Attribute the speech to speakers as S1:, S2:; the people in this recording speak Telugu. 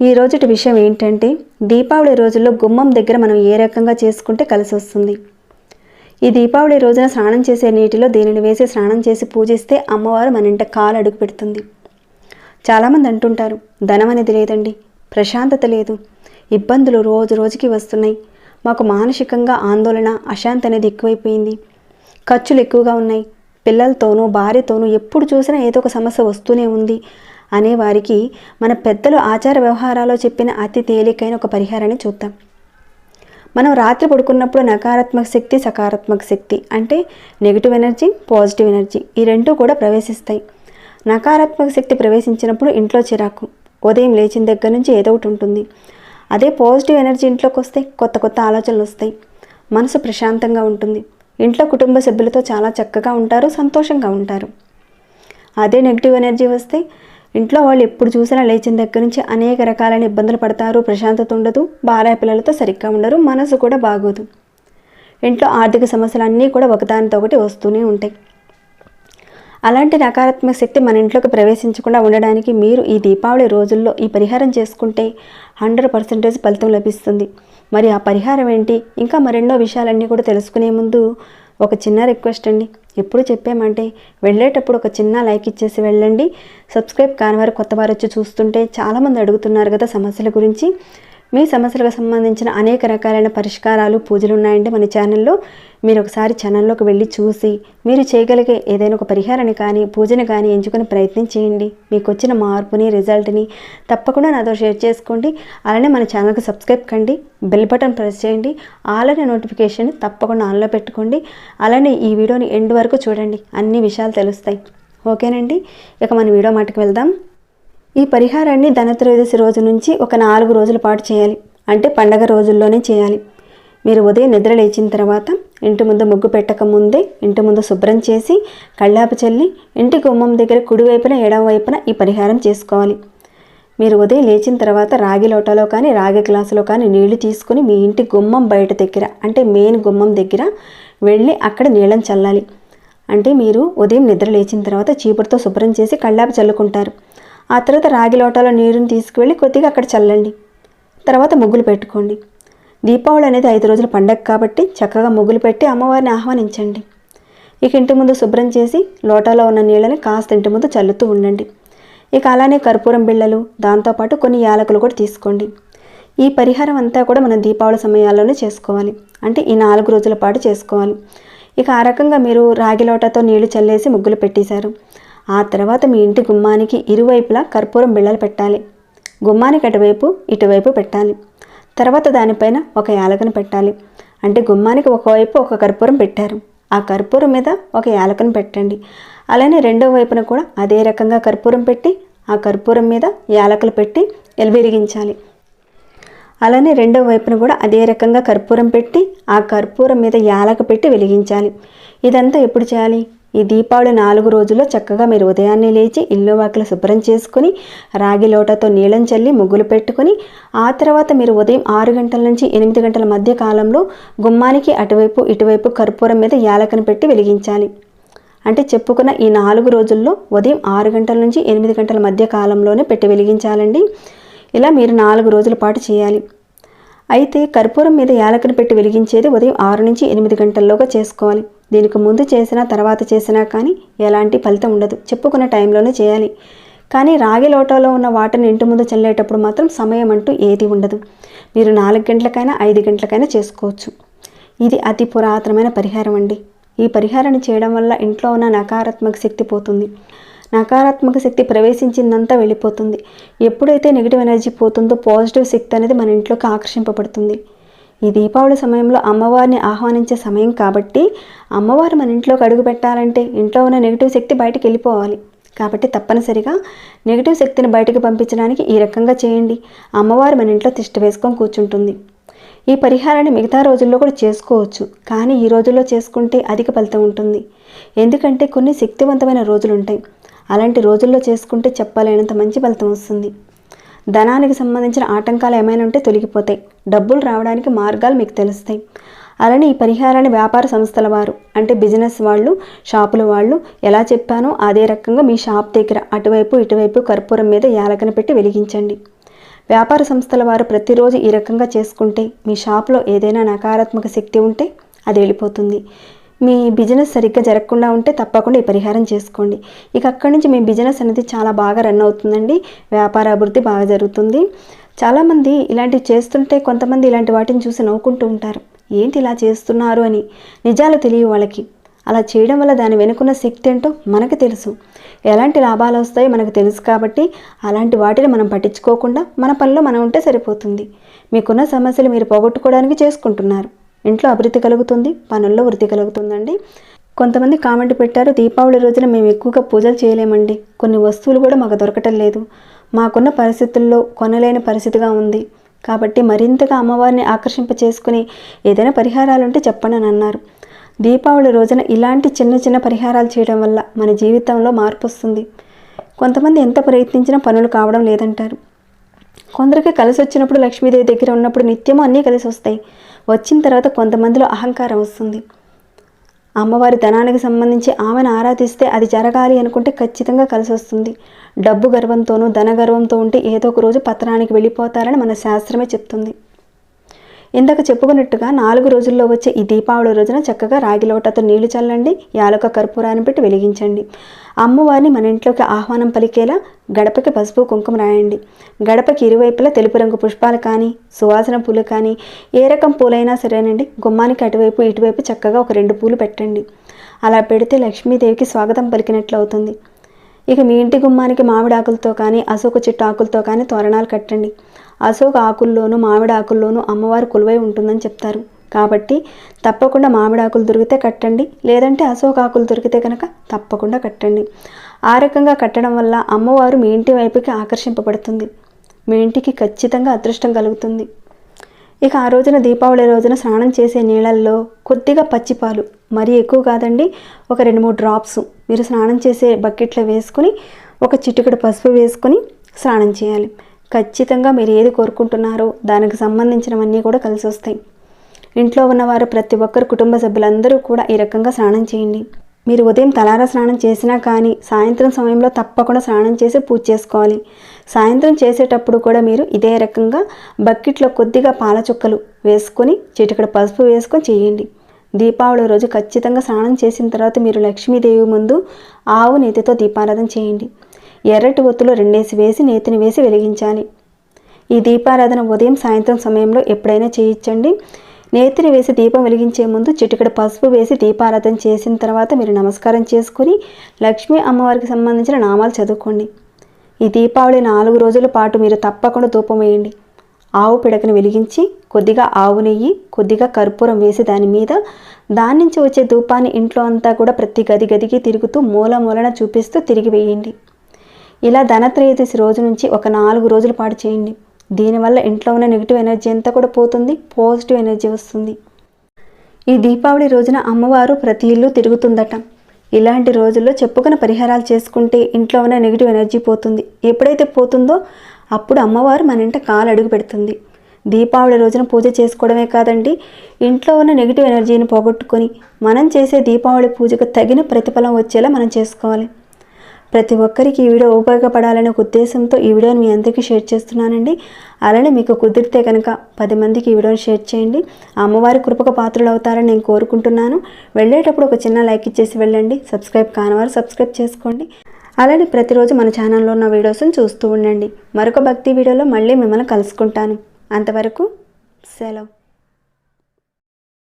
S1: ఈ రోజుటి విషయం ఏంటంటే దీపావళి రోజుల్లో గుమ్మం దగ్గర మనం ఏ రకంగా చేసుకుంటే కలిసి వస్తుంది ఈ దీపావళి రోజున స్నానం చేసే నీటిలో దీనిని వేసి స్నానం చేసి పూజిస్తే అమ్మవారు మన ఇంట కాలు అడుగు పెడుతుంది. చాలామంది అంటుంటారు ధనం అనేది లేదండి ప్రశాంతత లేదు ఇబ్బందులు రోజు రోజుకి వస్తున్నాయి మాకు మానసికంగా ఆందోళన అశాంతి అనేది ఎక్కువైపోయింది ఖర్చులు ఎక్కువగా ఉన్నాయి పిల్లలతోనూ భార్యతోనూ ఎప్పుడు చూసినా ఏదో ఒక సమస్య వస్తూనే ఉంది అనే వారికి మన పెద్దలు ఆచార వ్యవహారాల్లో చెప్పిన అతి తేలికైన ఒక పరిహారాన్ని చూద్దాం. మనం రాత్రి పడుకున్నప్పుడు నకారాత్మక శక్తి సకారాత్మక శక్తి అంటే నెగిటివ్ ఎనర్జీ పాజిటివ్ ఎనర్జీ ఈ రెండూ కూడా ప్రవేశిస్తాయి. నకారాత్మక శక్తి ప్రవేశించినప్పుడు ఇంట్లో చిరాకు ఉదయం లేచిన దగ్గర నుంచి ఏదో ఒకటి ఉంటుంది. అదే పాజిటివ్ ఎనర్జీ ఇంట్లోకి వస్తే కొత్త కొత్త ఆలోచనలు వస్తాయి. మనసు ప్రశాంతంగా ఉంటుంది. ఇంట్లో కుటుంబ సభ్యులతో చాలా చక్కగా ఉంటారు సంతోషంగా ఉంటారు. అదే నెగిటివ్ ఎనర్జీ వస్తే ఇంట్లో వాళ్ళు ఎప్పుడు చూసినా లేచిన దగ్గర నుంచి అనేక రకాలైన ఇబ్బందులు పడతారు ప్రశాంతత ఉండదు భార్య పిల్లలతో సరిగ్గా ఉండరు మనసు కూడా బాగోదు. ఇంట్లో ఆర్థిక సమస్యలు అన్నీ కూడా ఒకదానితో ఒకటి వస్తూనే ఉంటాయి. అలాంటి నకారాత్మక శక్తి మన ఇంట్లోకి ప్రవేశించకుండా ఉండడానికి మీరు ఈ దీపావళి రోజుల్లో ఈ పరిహారం చేసుకుంటే హండ్రెడ్ పర్సెంటేజ్ ఫలితం లభిస్తుంది. మరి ఆ పరిహారం ఏంటి? ఇంకా మరెన్నో విషయాలన్నీ కూడా తెలుసుకునే ముందు ఒక చిన్న రిక్వెస్ట్ అండి. ఎప్పుడు చెప్పామంటే వెళ్ళేటప్పుడు ఒక చిన్న లైక్ ఇచ్చేసి వెళ్ళండి. సబ్స్క్రైబ్ కాని వారు కొత్త వారు వచ్చి చూస్తుంటే చాలామంది అడుగుతున్నారు కదా సమస్యల గురించి. మీ సమస్యలకు సంబంధించిన అనేక రకాలైన పరిష్కారాలు పూజలు ఉన్నాయండి మన ఛానల్లో మీరు ఒకసారి ఛానల్లోకి వెళ్ళి చూసి మీరు చేయగలిగే ఏదైనా ఒక పరిహారాన్ని కానీ పూజని కానీ ఎంచుకుని ప్రయత్నం చేయండి. మీకు వచ్చిన మార్పుని రిజల్ట్ని తప్పకుండా నాతో షేర్ చేసుకోండి. అలానే మన ఛానల్కి సబ్స్క్రైబ్ కండి బెల్ బటన్ ప్రెస్ చేయండి అలానే నోటిఫికేషన్ తప్పకుండా ఆన్లో పెట్టుకోండి. అలానే ఈ వీడియోని ఎండ్ వరకు చూడండి. అన్ని విషయాలు తెలుస్తాయి. ఓకేనండి? ఇక మన వీడియో మాటకు వెళ్దాం. ఈ పరిహారాన్ని ధనత్రయోదశి రోజు నుంచి ఒక నాలుగు రోజుల పాటు చేయాలి. అంటే పండగ రోజుల్లోనే చేయాలి. మీరు ఉదయం నిద్ర లేచిన తర్వాత ఇంటి ముందు ముగ్గు పెట్టక ముందే ఇంటి ముందు శుభ్రం చేసి కళ్ళాపు చల్లి ఇంటి గుమ్మం దగ్గర కుడివైపున ఎడమ వైపున ఈ పరిహారం చేసుకోవాలి. మీరు ఉదయం లేచిన తర్వాత రాగి లోటాలో కానీ రాగి గ్లాసులో కానీ నీళ్ళు తీసుకుని మీ ఇంటి గుమ్మం బయట దగ్గర అంటే మెయిన్ గుమ్మం దగ్గర వెళ్ళి అక్కడ నీళ్ళని చల్లాలి. అంటే మీరు ఉదయం నిద్ర లేచిన తర్వాత చీపురుతో శుభ్రం చేసి కళ్ళాపు చల్లుకుంటారు. ఆ తర్వాత రాగి లోటాలో నీరుని తీసుకువెళ్ళి కొద్దిగా అక్కడ చల్లండి. తర్వాత ముగ్గులు పెట్టుకోండి. దీపావళి అనేది ఐదు రోజుల పండగ కాబట్టి చక్కగా ముగ్గులు పెట్టి అమ్మవారిని ఆహ్వానించండి. ఇక ఇంటి ముందు శుభ్రం చేసి లోటాలో ఉన్న నీళ్ళని కాస్త ఇంటి ముందు చల్లుతూ ఉండండి. ఇక అలానే కర్పూరం బిళ్ళలు దాంతోపాటు కొన్ని యాలకులు కూడా తీసుకోండి. ఈ పరిహారం అంతా కూడా మనం దీపావళి సమయాల్లోనే చేసుకోవాలి. అంటే ఈ నాలుగు రోజుల పాటు చేసుకోవాలి. ఇక ఆ రకంగా మీరు రాగి లోటాతో నీళ్ళు చల్లేసి ముగ్గులు పెట్టేశారు. ఆ తర్వాత మీ ఇంటి గుమ్మానికి ఇరువైపులా కర్పూరం బిళ్ళలు పెట్టాలి. గుమ్మానికి అటువైపు ఇటువైపు పెట్టాలి. తర్వాత దానిపైన ఒక యాలకను పెట్టాలి. అంటే గుమ్మానికి ఒకవైపు ఒక కర్పూరం పెట్టారు. ఆ కర్పూరం మీద ఒక యాలకను పెట్టండి. అలానే రెండో వైపున కూడా అదే రకంగా కర్పూరం పెట్టి ఆ కర్పూరం మీద యాలకలు పెట్టి వెలిగిరించాలి అలానే రెండో వైపున కూడా అదే రకంగా కర్పూరం పెట్టి ఆ కర్పూరం మీద యాలక పెట్టి వెలిగించాలి. ఇదంతా ఎప్పుడు చేయాలి? ఈ దీపావళి నాలుగు రోజుల్లో చక్కగా మీరు ఉదయాన్నే లేచి ఇల్లు వాకిలు శుభ్రం చేసుకుని రాగి లోటతో నీళ్ళం చల్లి ముగ్గులు పెట్టుకుని ఆ తర్వాత మీరు ఉదయం ఆరు గంటల నుంచి ఎనిమిది గంటల మధ్య కాలంలో గుమ్మానికి అటువైపు ఇటువైపు కర్పూరం మీద యాలకను పెట్టి వెలిగించాలి. అంటే చెప్పుకున్న ఈ నాలుగు రోజుల్లో ఉదయం ఆరు గంటల నుంచి ఎనిమిది గంటల మధ్య కాలంలోనే పెట్టి వెలిగించాలండి. ఇలా మీరు నాలుగు రోజుల పాటు చేయాలి. అయితే కర్పూరం మీద యాలకను పెట్టి వెలిగించేది ఉదయం ఆరు నుంచి ఎనిమిది గంటల్లోగా చేసుకోవాలి. దీనికి ముందు చేసినా తర్వాత చేసినా కానీ ఎలాంటి ఫలితం ఉండదు. చెప్పుకున్న టైంలోనే చేయాలి. కానీ రాగి లోటలో ఉన్న వాటిని ఇంటి ముందు చల్లేటప్పుడు మాత్రం సమయం అంటూ ఏది ఉండదు. మీరు నాలుగు గంటలకైనా ఐదు గంటలకైనా చేసుకోవచ్చు. ఇది అతి పురాతనమైన పరిహారం అండి. ఈ పరిహారాన్ని చేయడం వల్ల ఇంట్లో ఉన్న నకారాత్మక శక్తి పోతుంది. నకారాత్మక శక్తి ప్రవేశించిందంతా వెళ్ళిపోతుంది. ఎప్పుడైతే నెగిటివ్ ఎనర్జీ పోతుందో పాజిటివ్ శక్తి అనేది మన ఇంట్లోకి ఆకర్షింపబడుతుంది. ఈ దీపావళి సమయంలో అమ్మవారిని ఆహ్వానించే సమయం కాబట్టి అమ్మవారు మన ఇంట్లోకి అడుగు పెట్టాలంటే ఇంట్లో ఉన్న నెగిటివ్ శక్తి బయటకు వెళ్ళిపోవాలి. కాబట్టి తప్పనిసరిగా నెగిటివ్ శక్తిని బయటకు పంపించడానికి ఈ రకంగా చేయండి. అమ్మవారు మన ఇంట్లో తిష్ట వేసుకొని కూర్చుంటుంది. ఈ పరిహారాన్ని మిగతా రోజుల్లో కూడా చేసుకోవచ్చు. కానీ ఈ రోజుల్లో చేసుకుంటే అధిక ఫలితం ఉంటుంది. ఎందుకంటే కొన్ని శక్తివంతమైన రోజులు ఉంటాయి అలాంటి రోజుల్లో చేసుకుంటే చెప్పలేనంత మంచి ఫలితం వస్తుంది. ధనానికి సంబంధించిన ఆటంకాలు ఏమైనా ఉంటే తొలగిపోతాయి. డబ్బులు రావడానికి మార్గాలు మీకు తెలుస్తాయి. అలానే ఈ పరిహారాన్ని వ్యాపార సంస్థల వారు అంటే బిజినెస్ వాళ్ళు షాపుల వాళ్ళు ఎలా చెప్పానో అదే రకంగా మీ షాప్ దగ్గర అటువైపు ఇటువైపు కర్పూరం మీద యాలకన పెట్టి వెలిగించండి. వ్యాపార సంస్థల వారు ప్రతిరోజు ఈ రకంగా చేసుకుంటే మీ షాప్లో ఏదైనా నకారాత్మక శక్తి ఉంటే అది వెళ్ళిపోతుంది. మీ బిజినెస్ సరిగ్గా జరగకుండా ఉంటే తప్పకుండా ఈ పరిహారం చేసుకోండి. ఇక అక్కడి నుంచి మీ బిజినెస్ అనేది చాలా బాగా రన్ అవుతుందండి. వ్యాపార అభివృద్ధి బాగా జరుగుతుంది. చాలామంది ఇలాంటివి చేస్తుంటే కొంతమంది ఇలాంటి వాటిని చూసి నవ్వుకుంటూ ఉంటారు. ఏంటి ఇలా చేస్తున్నారు అని. నిజాలు తెలియవు వాళ్ళకి. అలా చేయడం వల్ల దాని వెనుకున్న శక్తి ఏంటో మనకు తెలుసు. ఎలాంటి లాభాలు వస్తాయో మనకు తెలుసు కాబట్టి అలాంటి వాటిని మనం పట్టించుకోకుండా మన పనిలో మనం ఉంటే సరిపోతుంది. మీకున్న సమస్యలు మీరు పోగొట్టుకోవడానికి చేసుకుంటున్నారు. ఇంట్లో అభివృద్ధి కలుగుతుంది పనుల్లో వృద్ధి కలుగుతుందండి. కొంతమంది కామెంట్ పెట్టారు దీపావళి రోజున మేము ఎక్కువగా పూజలు చేయలేమండి. కొన్ని వస్తువులు కూడా మాకు దొరకటం లేదు. మాకున్న పరిస్థితుల్లో కొనలేని పరిస్థితిగా ఉంది. కాబట్టి మరింతగా అమ్మవారిని ఆకర్షింప చేసుకుని ఏదైనా పరిహారాలు ఉంటే చెప్పండి అని అన్నారు. దీపావళి రోజున ఇలాంటి చిన్న చిన్న పరిహారాలు చేయడం వల్ల మన జీవితంలో మార్పు వస్తుంది. కొంతమంది ఎంత ప్రయత్నించినా పనులు కావడం లేదంటారు. కొందరికి కలిసి వచ్చినప్పుడు లక్ష్మీదేవి దగ్గర ఉన్నప్పుడు నిత్యము అన్నీ కలిసి వస్తాయి. వచ్చిన తర్వాత కొంతమందిలో అహంకారం వస్తుంది. అమ్మవారి ధనానికి సంబంధించి ఆమెను ఆరాధిస్తే అది జరగాలి అనుకుంటే ఖచ్చితంగా కలిసి వస్తుంది. డబ్బు గర్వంతోనూ ధన గర్వంతో ఉంటే ఏదో ఒక రోజు పత్రానికి వెళ్ళిపోతారని మన శాస్త్రమే చెప్తుంది. ఇందాక చెప్పుకున్నట్టుగా నాలుగు రోజుల్లో వచ్చే ఈ దీపావళి రోజున చక్కగా రాగి లోటతో నీళ్ళు చల్లండి యాలక కర్పూరాన్ని పెట్టి వెలిగించండి. అమ్మవారిని మన ఇంట్లోకి ఆహ్వానం పలికేలా గడపకి పసుపు కుంకుమ రాయండి. గడపకి ఇరువైపులా తెలుపు రంగు పుష్పాలు కానీ సువాసన పూలు కానీ ఏ రకం పూలైనా సరేనండి. గుమ్మానికి అటువైపు ఇటువైపు చక్కగా ఒక రెండు పూలు పెట్టండి. అలా పెడితే లక్ష్మీదేవికి స్వాగతం పలికినట్లు అవుతుంది. ఇక మీ ఇంటి గుమ్మానికి మామిడి ఆకులతో కానీ అశోక చెట్టు ఆకులతో కానీ తోరణాలు కట్టండి. అశోక ఆకుల్లోనూ మామిడాకుల్లోనూ అమ్మవారు కొలువై ఉంటుందని చెప్తారు. కాబట్టి తప్పకుండా మామిడాకులు దొరికితే కట్టండి లేదంటే అశోక ఆకులు దొరికితే కనుక తప్పకుండా కట్టండి. ఆ రకంగా కట్టడం వల్ల అమ్మవారు మీ ఇంటి వైపుకి ఆకర్షింపబడుతుంది. మీ ఇంటికి ఖచ్చితంగా అదృష్టం కలుగుతుంది. ఇక ఆ రోజున దీపావళి రోజున స్నానం చేసే నీళ్ళల్లో కొద్దిగా పచ్చిపాలు మరీ ఎక్కువ కాదండి ఒక రెండు మూడు డ్రాప్స్ మీరు స్నానం చేసే బకెట్లో వేసుకుని ఒక చిటికెడు పసుపు వేసుకొని స్నానం చేయాలి. ఖచ్చితంగా మీరు ఏది కోరుకుంటున్నారో దానికి సంబంధించినవన్నీ కూడా కలిసి వస్తాయి. ఇంట్లో ఉన్నవారు ప్రతి ఒక్కరు కుటుంబ సభ్యులందరూ కూడా ఈ రకంగా స్నానం చేయండి. మీరు ఉదయం తలారా స్నానం చేసినా కానీ సాయంత్రం సమయంలో తప్పకుండా స్నానం చేసి పూజ చేసుకోవాలి. సాయంత్రం చేసేటప్పుడు కూడా మీరు ఇదే రకంగా బకెట్లో కొద్దిగా పాల చుక్కలు వేసుకొని చిటికడ పసుపు వేసుకొని చేయండి. దీపావళి రోజు ఖచ్చితంగా స్నానం చేసిన తర్వాత మీరు లక్ష్మీదేవి ముందు ఆవు నేతితో దీపారాధన చేయండి. ఎర్రటి ఒత్తులో రెండేసి వేసి నేతిని వేసి వెలిగించాలి. ఈ దీపారాధన ఉదయం సాయంత్రం సమయంలో ఎప్పుడైనా చేయించండి. నేతిని వేసి దీపం వెలిగించే ముందు చిటికడ పసుపు వేసి దీపారాధన చేసిన తర్వాత మీరు నమస్కారం చేసుకుని లక్ష్మీ అమ్మవారికి సంబంధించిన నామాలు చదువుకోండి. ఈ దీపావళి నాలుగు రోజుల పాటు మీరు తప్పకుండా ధూపం వేయండి. ఆవు పిడకని వెలిగించి కొద్దిగా ఆవు నెయ్యి కొద్దిగా కర్పూరం వేసి దాని మీద దాని నుంచి వచ్చే ధూపాన్ని ఇంట్లో అంతా కూడా ప్రతి గది గదికి తిరుగుతూ మూల మూలన చూపిస్తూ తిరిగి వేయండి. ఇలా ధనత్రయోదశి రోజు నుంచి ఒక నాలుగు రోజుల పాటు చేయండి. దీనివల్ల ఇంట్లో ఉన్న నెగిటివ్ ఎనర్జీ అంతా కూడా పోతుంది పాజిటివ్ ఎనర్జీ వస్తుంది. ఈ దీపావళి రోజున అమ్మవారు ప్రతి ఇల్లు తిరుగుతుందట. ఇలాంటి రోజుల్లో చెప్పుకున్న పరిహారాలు చేసుకుంటే ఇంట్లో ఉన్న నెగిటివ్ ఎనర్జీ పోతుంది. ఎప్పుడైతే పోతుందో అప్పుడు అమ్మవారు మన ఇంట కాలు అడుగు పెడుతుంది. దీపావళి రోజున పూజ చేసుకోవడమే కాదండి ఇంట్లో ఉన్న నెగిటివ్ ఎనర్జీని పోగొట్టుకొని మనం చేసే దీపావళి పూజకు తగిన ప్రతిఫలం వచ్చేలా మనం చేసుకోవాలి. ప్రతి ఒక్కరికి ఈ వీడియో ఉపయోగపడాలనే ఒక ఉద్దేశంతో ఈ వీడియోని మీ అందరికీ షేర్ చేస్తున్నానండి. అలానే మీకు కుదిరితే కనుక పది మందికి ఈ వీడియోని షేర్ చేయండి. ఆ అమ్మవారి కృపక పాత్రలు అవుతారని నేను కోరుకుంటున్నాను. వెళ్ళేటప్పుడు ఒక చిన్న లైక్ ఇచ్చేసి వెళ్ళండి. సబ్స్క్రైబ్ కానివారు సబ్స్క్రైబ్ చేసుకోండి. అలానే ప్రతిరోజు మన ఛానల్లో ఉన్న వీడియోస్ని చూస్తూ ఉండండి. మరొక భక్తి వీడియోలో మళ్ళీ మిమ్మల్ని కలుసుకుంటాను. అంతవరకు సెలవు.